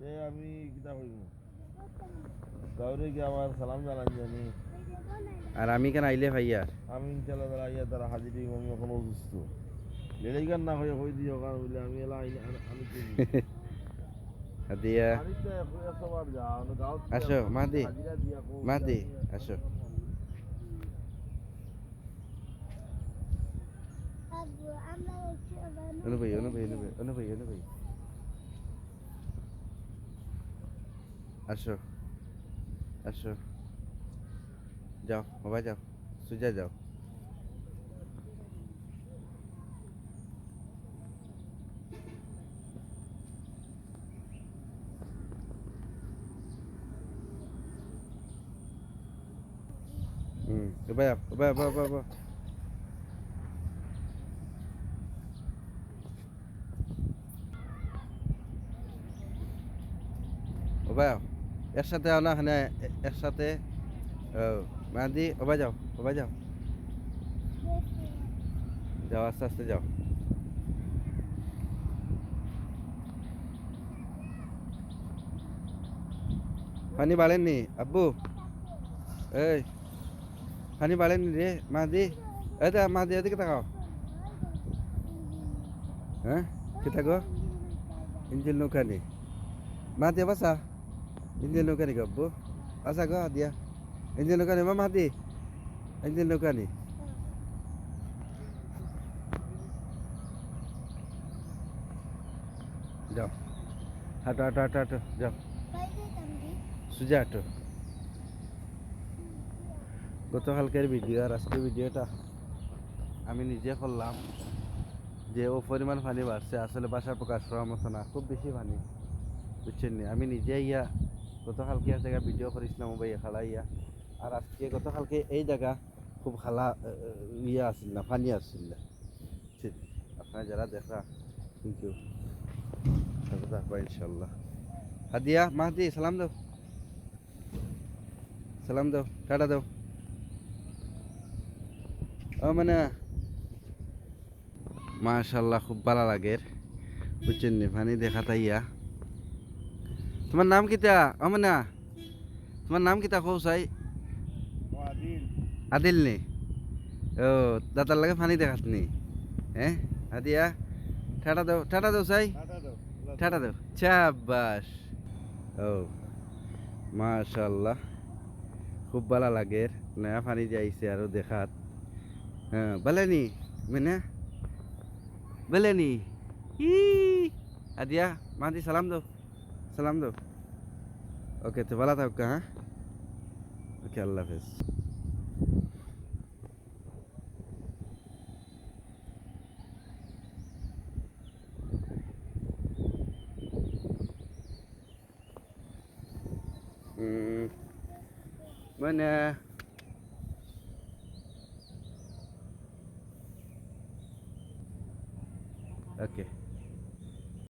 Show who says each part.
Speaker 1: তে আমি কিতা কইব কাউরে কি আমার সালাম জানান জানি?
Speaker 2: আর আমি কেন আইলে ভাইয়া?
Speaker 1: আমি ইনশাল্লাহ তারা ইয়া তারা হাজিরি আমি এখন অসুস্থ। লেড়াই গান না হয়ে কই দিও কারণ বলে আমি এলা আনি- আমি
Speaker 2: দিয়া আসো, মাদি। মাদি, আসো। অনুভবী অনুভবী অনুভবী অনুভবী আসো আসো যাও বাবা যাও সুজা যাও হুম বাবা যাও বাবা বাবা বাবা বাবা একসাথে আও না এখানে এ- একসাথে মাদি বাবা যাও বাবা যাও। যাও, আস্তে আস্তে যাও। পানি বাড়েননি আব্বু। এই পানি বাড়েননি রে, মাদি। এই দা মাদি, এদিকে তাকাও। হ্যাঁ কে থাকো ইঞ্জিল নৌকা নি মাদি বাসা ইঞ্জিল নৌকা নি আব্বু বাসা গো দিয়া ইঞ্জিল নৌকা নি মা মাদি ইঞ্জিল নৌকা নি যাও হাঁটো হাঁটো হাঁটো হাঁটো যাও সুজা হাঁটো গতকালকের ভিডিও আর আজকের ভিডিওটা আমি নিজে করলাম যে ও পরিমাণ পানি বাড়ছে। আসলে বাসায় প্রকাশ করার মতো না, খুব বেশি পানি। বুঝছেন? আমি নিজে ইয়া গতকালকে এক জায়গায় ভিডিও করেছিলাম ভাই খালা ইয়া। আর আজকে গতকালকে এই জায়গা খুব খালা ইয়া আসছিল না পানি আসছিল না। ঠিক। আপনারা যারা দেখা থ্যাংক ইউ থাকবা ইনশাল্লাহ হাদিয়া মাহাদি সালাম দাও। সালাম দাও, টাটা দাও। ও মানে মাশাল্লাহ খুব ভালো লাগে। বুঝছেন পানি দেখা তাইয়া তোমার নাম কিতা ও মানে তোমার নাম কিতা কৌ চাই
Speaker 1: মাদিন,
Speaker 2: আদিল। নি। ও দাদার লাগে পানি দেখাত নি। হ্যাঁ আদিয়া ঠাটা দাও ঠাটা দাও চাই ঠাটা দাও চাবাস। ও মাশাল্লাহ। খুব ভালো লাগে নয়া পানি যাইছে আর দেখাত। হ্যাঁ বলেনি মানে। বলেনি ই আদিয়া মাদি সালাম দাও। সালাম দাও ওকে তো ভালো থাক হ্যাঁ ওকে আল্লাহ হাফেজ Hmm. Mana? Okey.